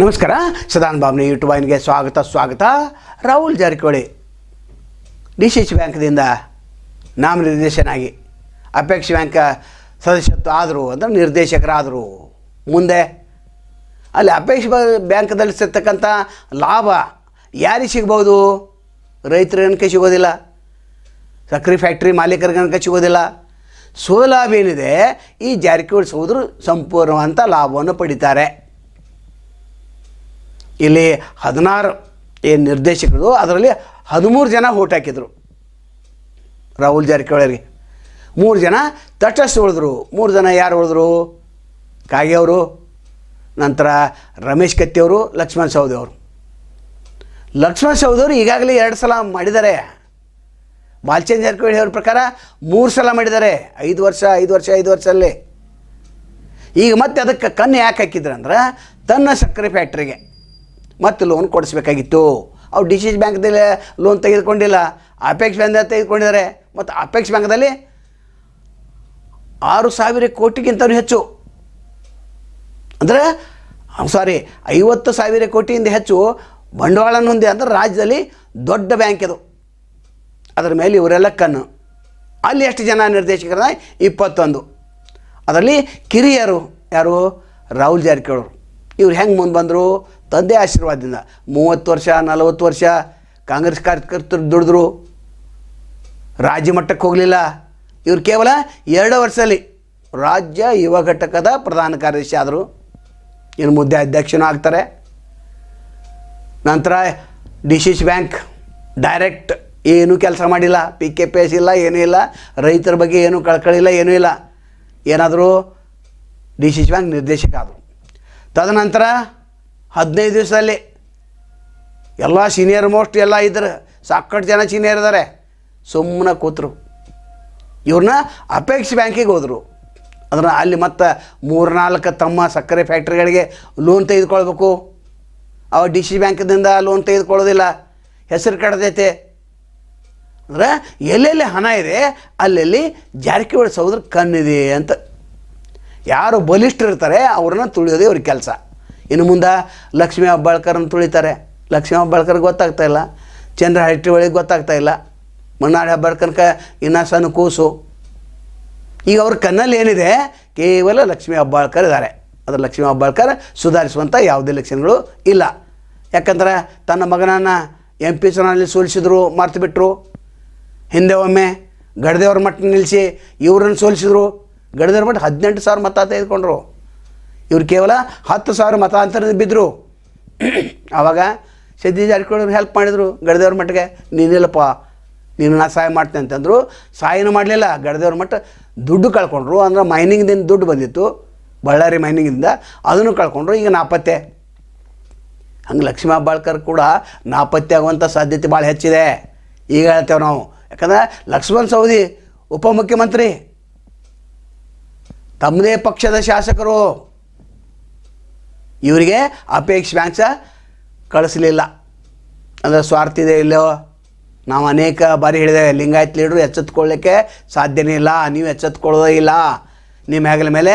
ನಮಸ್ಕಾರ. ಸದಾನ್ ಬಾಬ್ನಿ ಯೂಟ್ಯೂಬ್ ವಾಹಿನಿಗೆ ಸ್ವಾಗತ ಸ್ವಾಗತ. Rahul Jarkiholi D C C ಬ್ಯಾಂಕ್ದಿಂದ ನಾಮನಿರ್ದೇಶನಾಗಿ ಅಪೇಕ್ಷ ಬ್ಯಾಂಕ್ ಸದಸ್ಯತ್ವ ಆದರು ಅಂದರೆ ನಿರ್ದೇಶಕರಾದರು ಮುಂದೆ ಅಲ್ಲಿ ಅಪೇಕ್ಷ ಬ್ಯಾಂಕ್ದಲ್ಲಿ ಸಿಗ್ತಕ್ಕಂಥ ಲಾಭ ಯಾರಿಗೆ ಸಿಗ್ಬೋದು? ರೈತರ ಸಿಗೋದಿಲ್ಲ? ಸಕ್ಕರೆ ಫ್ಯಾಕ್ಟ್ರಿ ಮಾಲೀಕರ ಗಣಕ್ಕೆ ಸಿಗೋದಿಲ್ಲ? ಸೋಲಾಭ ಏನಿದೆ, ಈ ಜಾರಕಿಹೊಳಿ ಸಹೋದರು ಸಂಪೂರ್ಣವಂಥ ಲಾಭವನ್ನು ಪಡಿತಾರೆ. ಇಲ್ಲಿ ಹದಿನಾರು ಏನು ನಿರ್ದೇಶಕರು ಅದರಲ್ಲಿ ಹದಿಮೂರು ಜನ ಓಟ್ ಹಾಕಿದರು. ರಾಹುಲ್ ಜಾರಕಿಹೊಳಿಗೆ. ಮೂರು ಜನ ತಟಸ್ಥ ಉಳಿದ್ರು. ಮೂರು ಜನ ಯಾರು ಉಳಿದ್ರು? ಕಾಗೆ ಅವರು, ನಂತರ ರಮೇಶ್ ಕತ್ತಿಯವರು ಲಕ್ಷ್ಮಣ್ ಸೌದಿ ಅವರು. ಲಕ್ಷ್ಮಣ್ ಸವದಿ ಅವರು ಈಗಾಗಲೇ ಎರಡು ಸಲ ಮಾಡಿದ್ದಾರೆ. ಬಾಲ್ಚಂದ್ ಜಾರಕಿಹೊಳಿ ಅವ್ರ ಪ್ರಕಾರ ಮೂರು ಸಲ ಮಾಡಿದ್ದಾರೆ. ಐದು ವರ್ಷ ಐದು ವರ್ಷ, ಐದು ಅಲ್ಲಿ ಈಗ ಮತ್ತೆ ಅದಕ್ಕೆ ಕಣ್ಣು ಯಾಕೆ ಹಾಕಿದ್ರು ಅಂದ್ರೆ ತನ್ನ ಸಕ್ಕರೆ ಫ್ಯಾಕ್ಟ್ರಿಗೆ ಮತ್ತೆ ಲೋನ್ ಕೊಡಿಸ್ಬೇಕಾಗಿತ್ತು. ಅವ್ರು ಡಿ ಸಿ ಸಿ ಬ್ಯಾಂಕ್ದಲ್ಲಿ ಲೋನ್ ತೆಗೆದುಕೊಂಡಿಲ್ಲ. ಅಪೆಕ್ಸ್ ಬ್ಯಾಂಕ್ ತೆಗೆದುಕೊಂಡಿದ್ದಾರೆ. ಮತ್ತು ಅಪೆಕ್ಸ್ ಬ್ಯಾಂಕ್ದಲ್ಲಿ ಆರು ಸಾವಿರ ಕೋಟಿಗಿಂತಲೂ ಹೆಚ್ಚು. ಅಂದರೆ ಸಾರಿ ಐವತ್ತು ಸಾವಿರ ಕೋಟಿಯಿಂದ ಹೆಚ್ಚು ಬಂಡವಾಳ ಹೊಂದಿ ಅಂದ್ರೆ ರಾಜ್ಯದಲ್ಲಿ ದೊಡ್ಡ ಬ್ಯಾಂಕ್ ಇದು. ಅದರ ಮೇಲೆ ಇವರೆಲ್ಲ ಕಣ್ಣು. ಅಲ್ಲಿ ಎಷ್ಟು ಜನ ನಿರ್ದೇಶಕರ ಇಪ್ಪತ್ತೊಂದು. ಅದರಲ್ಲಿ ಕಿರಿಯರು ಯಾರು? ರಾಹುಲ್ ಜಾರಕಿಹೊಳಿ ಇವ್ರು ಹೆಂಗೆ ಮುಂದೆ ಬಂದರು? ತಂದೆ ಆಶೀರ್ವಾದದಿಂದ. ಮೂವತ್ತು ವರ್ಷ, ನಲವತ್ತು ವರ್ಷ ಕಾಂಗ್ರೆಸ್ ಕಾರ್ಯಕರ್ತರು ದುಡಿದ್ರು. ರಾಜ್ಯ ಮಟ್ಟಕ್ಕೆ ಹೋಗಲಿಲ್ಲ. ಇವ್ರು ಕೇವಲ ಎರಡು ವರ್ಷದಲ್ಲಿ ರಾಜ್ಯ ಯುವ ಘಟಕದ ಪ್ರಧಾನ ಕಾರ್ಯದರ್ಶಿ ಆದರು. ಇನ್ನು ಮುದ್ದೆ ಅಧ್ಯಕ್ಷನೂ ಆಗ್ತಾರೆ. ನಂತರ D C C bank direct ಏನೂ ಕೆಲಸ ಮಾಡಿಲ್ಲ. ಪಿ ಕೆ ಪಿ ಎಸ್ ಇಲ್ಲ, ಏನೂ ಇಲ್ಲ. ರೈತರ ಬಗ್ಗೆ ಏನೂ ಕಳ್ಕಳಿಲ್ಲ, ಏನೂ ಇಲ್ಲ. ಏನಾದರೂ ಡಿ ಸಿ ಸಿ ಬ್ಯಾಂಕ್ ನಿರ್ದೇಶಕ ಆದರು. ತದನಂತರ ಹದಿನೈದು ದಿವಸದಲ್ಲಿ ಎಲ್ಲ ಸೀನಿಯರ್ ಮೋಸ್ಟ್ ಎಲ್ಲ ಇದ್ರು. ಸಾಕಷ್ಟು ಜನ ಸೀನಿಯರ್ ಇದ್ದಾರೆ ಸುಮ್ಮನೆ ಕೂತರು. ಇವ್ರನ್ನ ಅಪೇಕ್ಷೆ ಬ್ಯಾಂಕಿಗೆ ಹೋದರು. ಅದನ್ನು ಅಲ್ಲಿ ಮತ್ತು ಮೂರ್ನಾಲ್ಕು ತಮ್ಮ ಸಕ್ಕರೆ ಫ್ಯಾಕ್ಟ್ರಿಗಳಿಗೆ ಲೋನ್ ತೆಗೆದುಕೊಳ್ಬೇಕು. ಅವ ಡಿ ಸಿ ಬ್ಯಾಂಕ್ದಿಂದ ಲೋನ್ ತೆಗೆದುಕೊಳ್ಳೋದಿಲ್ಲ. ಹೆಸರು ಕಡ್ದೈತೆ ಅಂದರೆ ಎಲ್ಲೆಲ್ಲಿ ಹಣ ಇದೆ, ಅಲ್ಲೆಲ್ಲಿ ಜಾರಕಿಹೊಳಿ ಸಹೋದರ ಕಣ್ಣಿದೆ ಅಂತ ಯಾರು ಬಲಿಷ್ಠರಿರ್ತಾರೆ ಅವ್ರನ್ನ ತುಳಿಯೋದೇ ಅವ್ರ ಕೆಲಸ. ಇನ್ನು ಮುಂದೆ ಲಕ್ಷ್ಮೀ ಅಬ್ಬಾಳ್ಕರ್ನ ತುಳಿತಾರೆ. ಲಕ್ಷ್ಮೀ ಹೆಬ್ಬಾಳ್ಕರ್ ಗೊತ್ತಾಗ್ತಾ ಇಲ್ಲ. ಚಂದ್ರ ಹಟ್ಟಿ ಒಳಗೆ ಗೊತ್ತಾಗ್ತಾ ಇಲ್ಲ. ಮಣ್ಣಾಡಿ ಹೆಬ್ಬಾಳ್ಕರ್ಕ ಇನ್ನು ಸಣ್ಣ ಕೂಸು. ಈಗ ಅವ್ರ ಕಣ್ಣಲ್ಲಿ ಏನಿದೆ, ಕೇವಲ ಲಕ್ಷ್ಮೀ ಅಬ್ಬಾಳ್ಕರ್ ಇದ್ದಾರೆ ಅದು ಲಕ್ಷ್ಮೀ ಅಬ್ಬಾಳ್ಕರ್ ಸುಧಾರಿಸುವಂಥ ಯಾವುದೇ ಲಕ್ಷಣಗಳು ಇಲ್ಲ. ಯಾಕಂದ್ರೆ ತನ್ನ ಮಗನನ್ನು ಎಂ ಪಿ ಚುನಾವಣೆಯಲ್ಲಿ ಸೋಲಿಸಿದ್ರು ಮರ್ತು ಬಿಟ್ಟರು ಹಿಂದೆ ಒಮ್ಮೆ ಗಡದೇವ್ರ ಮಟ್ಟ ನಿಲ್ಲಿಸಿ ಇವ್ರನ್ನ ಸೋಲಿಸಿದ್ರು. ಗಡದೇವ್ರ ಮಟ್ಟ ಹದಿನೆಂಟು ಸಾವಿರ ಮತ ತೆಗೆದುಕೊಂಡ್ರು. ಇವ್ರು ಕೇವಲ ಹತ್ತು ಸಾವಿರ ಮತಾಂತರ ಬಿದ್ದರು ಆವಾಗ ಸಿದ್ದಿ ಜಾರಕಿಹೊಳಿ ಹೆಲ್ಪ್ ಮಾಡಿದರು. ಗಡದೇವ್ರ ಮಟ್ಟಿಗೆ ನೀನಿಲ್ಲಪ್ಪ, ನೀನು ನಾ ಸಹಾಯ ಮಾಡ್ತೇನೆ ಅಂತಂದರು. ಸಹಾಯನೂ ಮಾಡಲಿಲ್ಲ. ಗಡದೇವ್ರ ಮಟ್ಟ ದುಡ್ಡು ಕಳ್ಕೊಂಡ್ರು. ಅಂದ್ರೆ ಮೈನಿಂಗ್ದಿಂದ ದುಡ್ಡು ಬಂದಿತ್ತು. ಬಳ್ಳಾರಿ ಮೈನಿಂಗಿಂದ ಅದನ್ನು ಕಳ್ಕೊಂಡ್ರು. ಈಗ ನಾಪತ್ತೆ. ಹಂಗೆ ಲಕ್ಷ್ಮೀ ಬಾಳ್ಕರ್ ಕೂಡ ನಾಪತ್ತೆ ಆಗುವಂಥ ಸಾಧ್ಯತೆ ಭಾಳ ಹೆಚ್ಚಿದೆ. ಈಗ ಹೇಳ್ತೇವೆ ನಾವು. ಯಾಕಂದ್ರೆ ಲಕ್ಷ್ಮಣ್ ಸವದಿ ಉಪಮುಖ್ಯಮಂತ್ರಿ. ತಮ್ಮದೇ ಪಕ್ಷದ ಶಾಸಕರು. ಇವರಿಗೆ ಅಪೇಕ್ಷೆ ಬ್ಯಾಂಕ್ಸ ಕಳಿಸ್ಲಿಲ್ಲ. ಅಂದರೆ ಸ್ವಾರ್ಥ ಇದೆ ಇಲ್ಲೋ? ನಾವು ಅನೇಕ ಬಾರಿ ಹೇಳಿದೆ, ಲಿಂಗಾಯತ್ ಲೀಡ್ರು ಎಚ್ಚೆತ್ಕೊಳ್ಳಿಕ್ಕೆ ಸಾಧ್ಯನೇ ಇಲ್ಲ, ನೀವು ಎಚ್ಚೆತ್ಕೊಳ್ಳೋದೇ ಇಲ್ಲ. ನಿಮ್ಮ ಹೆಗಲ ಮೇಲೆ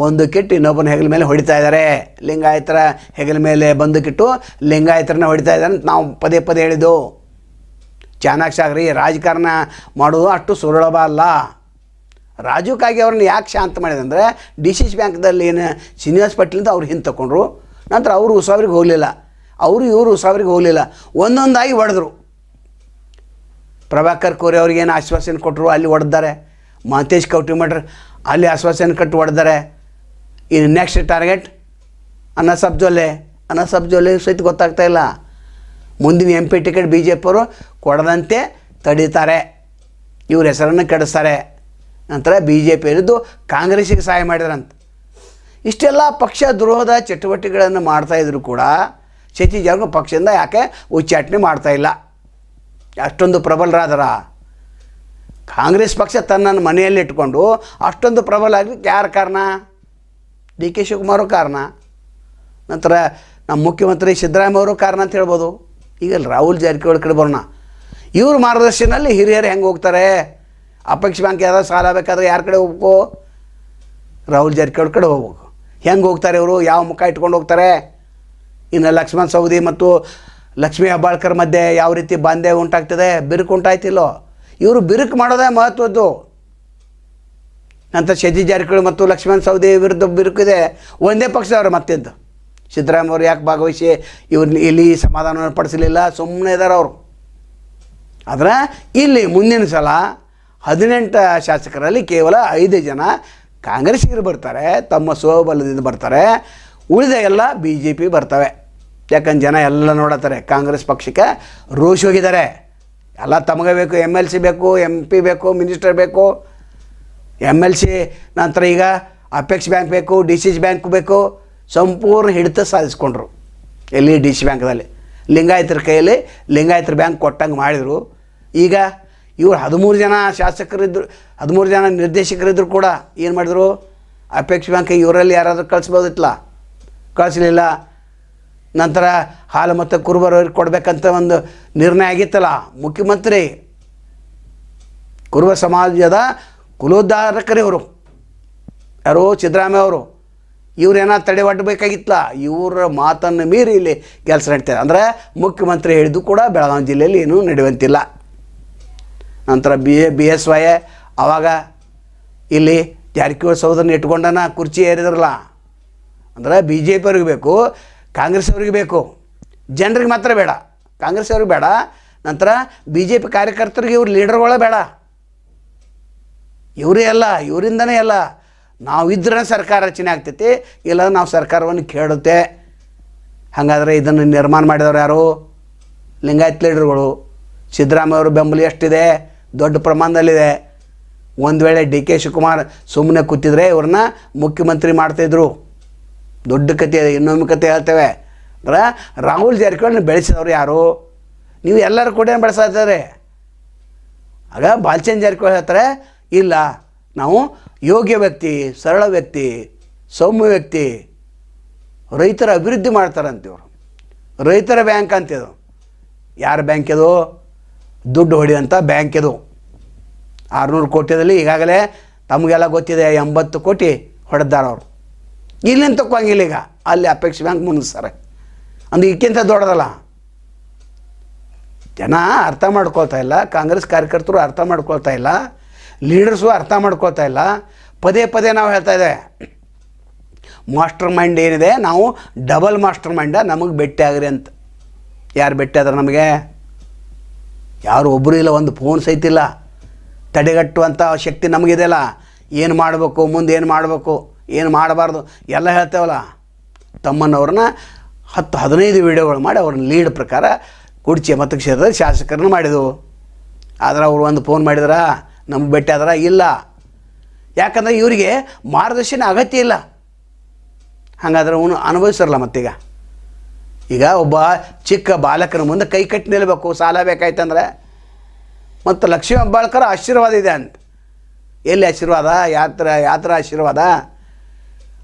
ಬಂದೂಕಿಟ್ಟು ಇನ್ನೊಬ್ಬನ ಹೆಗಲ ಮೇಲೆ ಹೊಡಿತಾ ಇದ್ದಾರೆ ಲಿಂಗಾಯತರ ಹೆಗಲ ಮೇಲೆ ಬಂದೂಕಿಟ್ಟು ಲಿಂಗಾಯತರನ್ನ ಹೊಡಿತಾ ಇದ್ದಾರೆ ಅಂತ ನಾವು ಪದೇ ಪದೇ ಹೇಳಿದ್ದು. ಚಾಣಾಕ್ಷ ಆಗ್ರಿ, ರಾಜಕಾರಣ ಮಾಡೋದು ಅಷ್ಟು ಸುಲಭ ಅಲ್ಲ. ರಾಜೀವ್ ಕಾಗೆ ಅವ್ರನ್ನ ಯಾಕೆ ಶಾಂತ ಮಾಡಿದೆ ಅಂದರೆ ಡಿ ಸಿ ಸಿ ಬ್ಯಾಂಕ್ದಲ್ಲಿ ಏನು ಶ್ರೀನಿವಾಸ್ ಅಂತ ಅವ್ರು ಹಿಂದೆ ತಗೊಂಡ್ರು ನಂತರ ಅವರು ಉಸಾವ್ರಿಗೆ ಹೋಗಲಿಲ್ಲ. ಅವರು ಇವರು ಉಸಾವ್ರಿಗೆ ಹೋಗಲಿಲ್ಲ. ಒಂದೊಂದಾಗಿ ಹೊಡೆದ್ರು. ಪ್ರಭಾಕರ್ ಕೋರೆ ಅವ್ರಿಗೆ ಏನು ಆಶ್ವಾಸನೆ ಕೊಟ್ಟರು ಅಲ್ಲಿ ಹೊಡೆದಾರೆ ಮಹಂತೇಶ್ ಕೌಟಿಮಠರ್ ಅಲ್ಲಿ ಆಶ್ವಾಸನೆ ಕಟ್ಟು ಹೊಡೆದಾರೆ ಇನ್ನು ನೆಕ್ಸ್ಟ್ ಟಾರ್ಗೆಟ್ ಅನ್ನ ಸಬ್ಜೋಲೆ ಅನ್ನ ಜೊಲ್ಲೆ ಸಹಿತ ಗೊತ್ತಾಗ್ತಾ ಇಲ್ಲ. ಮುಂದಿನ M P ticket B J ಪಿಯವರು ಕೊಡದಂತೆ ತಡೀತಾರೆ. ಇವ್ರ ಹೆಸರನ್ನು ಕೆಡಿಸ್ತಾರೆ. ನಂತರ ಬಿ ಜೆ ಪಿ ಇರಿದ್ದು ಕಾಂಗ್ರೆಸ್ಸಿಗೆ ಸಹಾಯ ಮಾಡಿದ್ರಂತ. ಇಷ್ಟೆಲ್ಲ ಪಕ್ಷ ದ್ರೋಹದ ಚಟುವಟಿಕೆಗಳನ್ನು ಮಾಡ್ತಾಯಿದ್ರು ಕೂಡ ಶಚಿ ಜಾರಕಿಹೊಳಿ ಪಕ್ಷದಿಂದ ಯಾಕೆ ಉಚ್ಚಾಟನೆ ಮಾಡ್ತಾಯಿಲ್ಲ ಅಷ್ಟೊಂದು ಪ್ರಬಲರಾದರ. ಕಾಂಗ್ರೆಸ್ ಪಕ್ಷ ತನ್ನನ್ನು ಮನೆಯಲ್ಲಿ ಇಟ್ಕೊಂಡು ಅಷ್ಟೊಂದು ಪ್ರಬಲ ಆಗಲಿಕ್ಕೆ ಯಾರು ಕಾರಣ? ಡಿ ಕೆ ಶಿವಕುಮಾರು ಕಾರಣ. ನಂತರ ನಮ್ಮ ಮುಖ್ಯಮಂತ್ರಿ ಸಿದ್ದರಾಮಯ್ಯ ಅವರು ಕಾರಣ ಅಂತ ಹೇಳ್ಬೋದು. ಈಗ ರಾಹುಲ್ ಜಾರಕಿಹೊಳಿ ಕಡೆ ಬರೋಣ. ಇವ್ರ ಮಾರ್ಗದರ್ಶನಲ್ಲಿ ಹಿರಿಯರು ಹೆಂಗೆ ಹೋಗ್ತಾರೆ? ಅಪೇಕ್ಷ ಬ್ಯಾಂಕ್ ಯಾವ್ದಾದ್ರು ಸಾಲ ಬೇಕಾದ್ರೆ ಯಾರ ಕಡೆ ಹೋಗ್ಬೇಕು? ರಾಹುಲ್ ಜಾರಕಿಹೊಳಿ ಕಡೆ ಹೋಗ್ಬೇಕು. ಹೆಂಗೆ ಹೋಗ್ತಾರೆ ಇವರು? ಯಾವ ಮುಖ ಇಟ್ಕೊಂಡು ಹೋಗ್ತಾರೆ? ಇನ್ನು ಲಕ್ಷ್ಮಣ್ ಸೌದಿ ಮತ್ತು ಲಕ್ಷ್ಮೀ ಹೆಬ್ಬಾಳ್ಕರ್ ಮಧ್ಯೆ ಯಾವ ರೀತಿ ಬಾಂಧವ್ಯ ಉಂಟಾಗ್ತದೆ? ಬಿರುಕು ಉಂಟಾಯ್ತಿಲ್ಲೋ ಇವರು ಬಿರುಕು ಮಾಡೋದೇ ಮಹತ್ವದ್ದು. ನಂತರ ಶಶಿ ಜಾರಕಿಹೊಳಿ ಮತ್ತು ಲಕ್ಷ್ಮಣ್ ಸೌದಿ ವಿರುದ್ಧ ಬಿರುಕಿದೆ ಒಂದೇ ಪಕ್ಷದವ್ರು ಮತ್ತಿದ್ದು ಸಿದ್ದರಾಮಯ್ಯ ಅವರು ಯಾಕೆ ಭಾಗವಹಿಸಿ ಇವ್ರನ್ನ ಇಲ್ಲಿ ಸಮಾಧಾನ ಪಡಿಸಲಿಲ್ಲ? ಸುಮ್ಮನೆ ಇದ್ದಾರೆ ಅವರು. ಆದರೆ ಇಲ್ಲಿ ಮುಂದಿನ ಸಲ ಹದಿನೆಂಟು ಶಾಸಕರಲ್ಲಿ ಕೇವಲ ಐದು ಜನ ಕಾಂಗ್ರೆಸ್ಸಿಗರು ಬರ್ತಾರೆ, ತಮ್ಮ ಸ್ವಬಲದಿಂದ ಬರ್ತಾರೆ, ಉಳಿದ ಎಲ್ಲ ಬಿ ಜೆ ಪಿ ಬರ್ತವೆ. ಯಾಕಂದ್ರೆ ಜನ ಎಲ್ಲ ನೋಡತ್ತಾರೆ, ಕಾಂಗ್ರೆಸ್ ಪಕ್ಷಕ್ಕೆ ರೋಷ್ ಹೋಗಿದ್ದಾರೆ. ಎಲ್ಲ ತಮಗೆ ಬೇಕು ಎಂ ಎಲ್ ಸಿ ಬೇಕು ಎಂ ಪಿ ಬೇಕು ಮಿನಿಸ್ಟರ್ ಬೇಕು. ಎಂ ಎಲ್ ಸಿ ನಂತರ ಈಗ ಅಪೆಕ್ಸ್ ಬ್ಯಾಂಕ್ ಬೇಕು ಡಿ ಸಿ ಬ್ಯಾಂಕ್ ಬೇಕು. ಸಂಪೂರ್ಣ ಹಿಡಿತ ಸಾಧಿಸ್ಕೊಂಡ್ರು ಎಲ್ಲಿ ಡಿ ಸಿ ಬ್ಯಾಂಕ್ದಲ್ಲಿ ಲಿಂಗಾಯತರ ಕೈಯಲ್ಲಿ ಲಿಂಗಾಯತರ ಬ್ಯಾಂಕ್ ಕೊಟ್ಟಂಗೆ ಮಾಡಿದರು. ಈಗ ಇವ್ರು ಹದಿಮೂರು ಜನ ಶಾಸಕರಿದ್ದರು ಹದಿಮೂರು ಜನ ನಿರ್ದೇಶಕರಿದ್ದರು ಕೂಡ ಏನು ಮಾಡಿದ್ರು? ಅಪೇಕ್ಷ ಬ್ಯಾಂಕ್ ಇವರಲ್ಲಿ ಯಾರಾದರೂ ಕಳಿಸ್ಬೋದಿತ್ತಲ್ಲ ಕಳಿಸ್ಲಿಲ್ಲ. ನಂತರ ಹಾಲು ಮತ್ತು ಕುರುಬರವ್ರಿಗೆ ಕೊಡಬೇಕಂತ ಒಂದು ನಿರ್ಣಯ ಆಗಿತ್ತಲ್ಲ. ಮುಖ್ಯಮಂತ್ರಿ, ಕುರುಬ ಸಮಾಜದ ಕುಲೋದ್ಧಾರಕರೇ ಅವರು ಯಾರು ಸಿದ್ದರಾಮಯ್ಯ ಅವರು. ಇವ್ರೇನ ತಡೆ ಒಡ್ಡಬೇಕಾಗಿತ್ತಲ್ಲ ಇವರ ಮಾತನ್ನು ಮೀರಿ ಇಲ್ಲಿ ಕೆಲಸ ನಡೀತಾರೆ ಅಂದರೆ ಮುಖ್ಯಮಂತ್ರಿ ಹೇಳಿದ್ದು ಕೂಡ ಬೆಳಗಾವಿ ಜಿಲ್ಲೆಯಲ್ಲಿ ಏನೂ ನಡೆಯುವಂತಿಲ್ಲ. ನಂತರ B A, B S Y ಆವಾಗ ಇಲ್ಲಿ ಜಾರಕಿಹೊಳಿ ಸೌಧನ ಇಟ್ಕೊಂಡನ ಕುರ್ಚಿ ಏರಿದ್ರಲ್ಲ, ಅಂದರೆ ಬಿ ಜೆ ಪಿ ಅವ್ರಿಗೆ ಬೇಕು ಕಾಂಗ್ರೆಸ್ ಅವ್ರಿಗೆ ಬೇಕು. ಜನರಿಗೆ ಮಾತ್ರ ಬೇಡ ಕಾಂಗ್ರೆಸ್ ಅವ್ರಿಗೆ ಬೇಡ, ನಂತರ ಬಿ ಜೆ ಪಿ ಕಾರ್ಯಕರ್ತರಿಗೆ ಇವ್ರು ಲೀಡರ್ಗಳೇ ಬೇಡ. ಇವರೇ ಅಲ್ಲ, ಇವರಿಂದನೇ ಅಲ್ಲ. ನಾವು ಇದ್ರೆ ಸರ್ಕಾರ ರಚನೆ ಆಗ್ತೈತಿ ಇಲ್ಲ ನಾವು ಸರ್ಕಾರವನ್ನು ಕೇಳುತ್ತೆ. ಹಾಗಾದರೆ ಇದನ್ನು ನಿರ್ಮಾಣ ಮಾಡಿದವರು ಯಾರು? ಲಿಂಗಾಯತ್ ಲೀಡರ್ಗಳು. ಸಿದ್ದರಾಮಯ್ಯ ಅವ್ರ ಬೆಂಬಲ ಎಷ್ಟಿದೆ? ದೊಡ್ಡ ಪ್ರಮಾಣದಲ್ಲಿದೆ. ಒಂದು ವೇಳೆ ಡಿ ಕೆ ಶಿವಕುಮಾರ್ ಸುಮ್ಮನೆ ಕೂತಿದ್ರೆ ಇವ್ರನ್ನ ಮುಖ್ಯಮಂತ್ರಿ ಮಾಡ್ತಾಯಿದ್ರು ದೊಡ್ಡ ಕತೆ, ಇನ್ನೊಮ್ಮೆ ಕತೆ ಹೇಳ್ತೇವೆ. ಅಂದ್ರೆ ರಾಹುಲ್ ಜಾರಕಿಹೊಳಿ ಬೆಳೆಸಿದವರು ಯಾರು? ನೀವು ಎಲ್ಲರೂ ಕೂಡ ಬೆಳೆಸ್ತಾ ಆಗ ಬಾಲ್ಚಂದ್ ಜಾರಕಿಹೊಳಿ ಹೇಳ್ತಾರೆ, ಇಲ್ಲ, ನಾವು ಯೋಗ್ಯ ವ್ಯಕ್ತಿ, ಸರಳ ವ್ಯಕ್ತಿ, ಸೌಮ್ಯ ವ್ಯಕ್ತಿ, ರೈತರ ಅಭಿವೃದ್ಧಿ ಮಾಡ್ತಾರೆ ಇವರು. ರೈತರ ಬ್ಯಾಂಕ್ ಅಂತಿದ್ರು ಯಾರ ಬ್ಯಾಂಕ್ ಇದು? ದುಡ್ಡು ಹೊಡೆಯುವಂಥ ಬ್ಯಾಂಕ್ ಇದು. ಆರುನೂರು ಕೋಟಿದಲ್ಲಿ ಈಗಾಗಲೇ ತಮಗೆಲ್ಲ ಗೊತ್ತಿದೆ ಎಂಬತ್ತು ಕೋಟಿ ಹೊಡೆದಾರ ಅವರು. ಇಲ್ಲಿಂದ ತಕ್ಕಂಗಿಲ್ಲ ಈಗ. ಅಲ್ಲಿ ಅಪೇಕ್ಷೆ ಬ್ಯಾಂಕ್ ಮುನ್ನಿಸ್ತಾರೆ. ಅಂದ್ರೆ ಇಕ್ಕಿಂತ ದೊಡ್ಡದಲ್ಲ. ಜನ ಅರ್ಥ ಮಾಡ್ಕೊಳ್ತಾ ಇಲ್ಲ. ಕಾಂಗ್ರೆಸ್ ಕಾರ್ಯಕರ್ತರು ಅರ್ಥ ಮಾಡ್ಕೊಳ್ತಾ ಇಲ್ಲ. ಲೀಡರ್ಸು ಅರ್ಥ ಮಾಡ್ಕೊಳ್ತಾ ಇಲ್ಲ. ಪದೇ ಪದೇ ನಾವು ಹೇಳ್ತಾ ಇದ್ದೇವೆ. ಮಾಸ್ಟರ್ ಮೈಂಡ್ ಏನಿದೆ? ನಾವು ಡಬಲ್ ಮಾಸ್ಟರ್ ಮೈಂಡ ನಮಗೆ ಭೇಟಿ ಆಗ್ರಿ ಅಂತ. ಯಾರು ಭೇಟಿ ಆದ್ರೆ ನಮಗೆ? ಯಾರು ಒಬ್ಬರು ಇಲ್ಲ, ಒಂದು ಫೋನ್ ಸಹಿತಿಲ್ಲ ತಡೆಗಟ್ಟುವಂಥ ಶಕ್ತಿ ನಮಗಿದೆಯಲ್ಲ? ಏನು ಮಾಡಬೇಕು, ಮುಂದೆ ಏನು ಮಾಡಬೇಕು, ಏನು ಮಾಡಬಾರ್ದು, ಎಲ್ಲ ಹೇಳ್ತೇವಲ್ಲ? ತಮ್ಮನವ್ರನ್ನ ಹತ್ತು ಹದಿನೈದು ವೀಡಿಯೋಗಳು ಮಾಡಿ ಅವ್ರನ್ನ ಲೀಡ್ ಪ್ರಕಾರ ಕುಡ್ಚಿ ಮತಕ್ಷೇತ್ರದಲ್ಲಿ ಶಾಸಕರನ್ನು ಮಾಡಿದೆವು. ಆದರೆ ಅವರು ಒಂದು ಫೋನ್ ಮಾಡಿದ್ರ ನಮ್ಮ ಭೇಟಿ ಆದ್ರೆ ಇಲ್ಲ. ಯಾಕಂದರೆ ಇವರಿಗೆ ಮಾರ್ಗದರ್ಶನ ಅಗತ್ಯ ಇಲ್ಲ. ಹಾಗಾದ್ರೆ ಅವನು ಅನುಭವಿಸಿರಲ್ಲ ಮತ್ತೀಗ. ಈಗ ಒಬ್ಬ ಚಿಕ್ಕ ಬಾಲಕನ ಮುಂದೆ ಕೈ ಕಟ್ಟಿ ನಿಲ್ಲಬೇಕು ಸಾಲ ಬೇಕಾಯ್ತಂದ್ರೆ. ಮತ್ತು ಲಕ್ಷ್ಮೀ ಹೆಬ್ಬಾಳ್ಕರ ಆಶೀರ್ವಾದ ಇದೆ ಅಂತ. ಎಲ್ಲಿ ಆಶೀರ್ವಾದ? ಯಾತ್ರ ಯಾತ್ರ ಆಶೀರ್ವಾದ?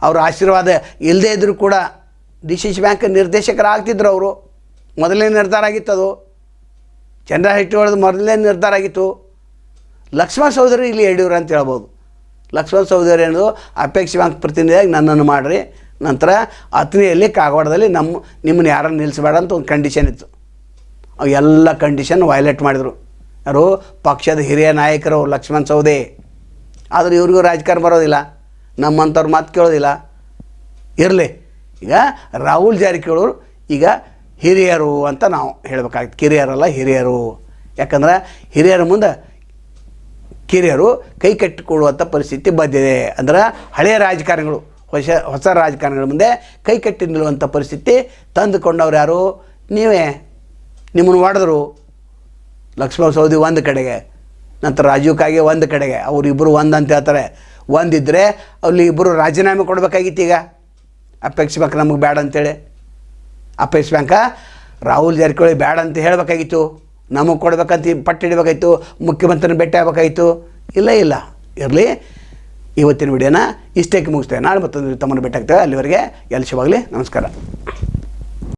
ಅವ್ರ ಆಶೀರ್ವಾದ ಇಲ್ಲದೇ ಇದ್ದರೂ ಕೂಡ ಡಿ ಸಿ ಸಿ ಬ್ಯಾಂಕ್ ನಿರ್ದೇಶಕರಾಗ್ತಿದ್ರು ಅವರು. ಮೊದಲನೇ ನಿರ್ಧಾರ ಆಗಿತ್ತು ಅದು. ಚಂದ್ರ ಹೊಡೆದು ಮೊದಲನೇ ನಿರ್ಧಾರ ಆಗಿತ್ತು. ಲಕ್ಷ್ಮಣ ಸಹೋದರಿ ಇಲ್ಲಿ ಯಡಿಯೂರು ಅಂತ ಹೇಳ್ಬೋದು. ಲಕ್ಷ್ಮಣ ಸೌಧರಿ ಅನ್ನೋದು ಅಪೇಕ್ಷೆ ಬ್ಯಾಂಕ್ ಪ್ರತಿನಿಧಿಯಾಗಿ ನನ್ನನ್ನು ಮಾಡಿರಿ. ನಂತರ ಹತ್ತನೆಯಲ್ಲಿ ಕಾಗವಾಡದಲ್ಲಿ ನಮ್ಮ ನಿಮ್ಮನ್ನು ಯಾರನ್ನು ನಿಲ್ಲಿಸಬೇಡ ಅಂತ ಒಂದು ಕಂಡೀಷನ್ ಇತ್ತು. ಅವು ಎಲ್ಲ ಕಂಡೀಷನ್ ವೈಲೇಟ್ ಮಾಡಿದರು. ಯಾರು? ಪಕ್ಷದ ಹಿರಿಯ ನಾಯಕರು ಲಕ್ಷ್ಮಣ್ ಸೌದೆ ಆದರೆ ಇವ್ರಿಗೂ ರಾಜಕಾರಣ ಬರೋದಿಲ್ಲ. ನಮ್ಮಂಥವ್ರ ಮಾತು ಕೇಳೋದಿಲ್ಲ. ಇರಲಿ. ಈಗ ರಾಹುಲ್ ಜಾರಕಿಹೊಳಿ ಈಗ ಹಿರಿಯರು ಅಂತ ನಾವು ಹೇಳಬೇಕಾಗಿತ್ತು. ಕಿರಿಯರಲ್ಲ ಹಿರಿಯರು. ಯಾಕಂದ್ರೆ ಹಿರಿಯರ ಮುಂದೆ ಕಿರಿಯರು ಕೈ ಕಟ್ಟಿಕೊಳ್ಳುವಂಥ ಪರಿಸ್ಥಿತಿ ಬಂದಿದೆ. ಅಂದ್ರೆ ಹಳೆಯ ರಾಜಕಾರಣಿಗಳು, ಹೊಸ ಹೊಸ ರಾಜಕಾರಣಿಗಳ ಮುಂದೆ ಕೈ ಕಟ್ಟಿ ನಿಲ್ಲುವಂಥ ಪರಿಸ್ಥಿತಿ ತಂದುಕೊಂಡವ್ರು ಯಾರು? ನೀವೇ. ನಿಮ್ಮನ್ನು ಹೊಡೆದ್ರು. ಲಕ್ಷ್ಮಣ ಸೌದಿ ಒಂದು ಕಡೆಗೆ, ನಂತರ ರಾಜೀವ್ ಕಾಗೆ ಒಂದು ಕಡೆಗೆ ಅವರಿಬ್ಬರು ಒಂದು ಅಂತ ಹೇಳ್ತಾರೆ. ಒಂದಿದ್ದರೆ ಅಲ್ಲಿ ಇಬ್ಬರು ರಾಜೀನಾಮೆ ಕೊಡಬೇಕಾಗಿತ್ತು ಈಗ. ಅಪೇಕ್ಷೆ ಬ್ಯಾಂಕ್ ನಮಗೆ ಬೇಡ ಅಂತೇಳಿ. ಅಪೇಕ್ಷೆ ಬ್ಯಾಂಕ, ರಾಹುಲ್ ಜಾರಕಿಹೊಳಿ ಬೇಡ ಅಂತ ಹೇಳಬೇಕಾಗಿತ್ತು. ನಮಗೆ ಕೊಡಬೇಕಂತ ಪಟ್ಟು ಹಿಡಿಬೇಕಾಯ್ತು ಮುಖ್ಯಮಂತ್ರಿನ ಭೇಟಿ ಆಗಬೇಕಾಯ್ತು ಇಲ್ಲ ಇಲ್ಲ. ಇರಲಿ, ಇವತ್ತಿನ ವಿಡಿಯೋನ ಇಷ್ಟಕ್ಕೆ ಮುಗಿಸ್ತೇವೆ ನಾಳೆ ಮತ್ತೊಂದು ತಮ್ಮನ್ನು ಭೇಟಿ ಆಗ್ತೇವೆ. ಅಲ್ಲಿವರೆಗೆ ಎಲ್ಲಿ ಶಿವಾಗಲಿ ನಮಸ್ಕಾರ.